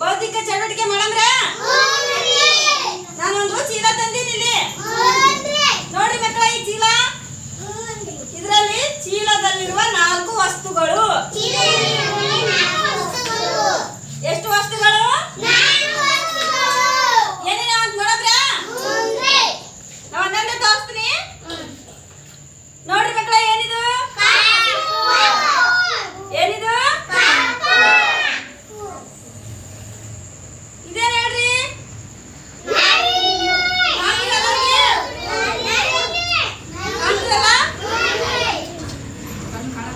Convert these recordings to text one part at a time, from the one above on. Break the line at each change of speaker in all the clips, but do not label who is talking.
ಬೌದ್ಧಿಕ ಚಟುವಟಿಕೆ ಮಾಡಮ್ರ ನಾನೊಂದು ಚೀಲ ತಂದೀನಿ ಇಲ್ಲಿ. ನೋಡ್ರಿ ಮಕ್ಕಳ ಈ ಚೀಲ. ಇದರಲ್ಲಿ ಚೀಲದಲ್ಲಿರುವ ನಾಲ್ಕು ವಸ್ತುಗಳು.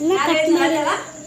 ना कटने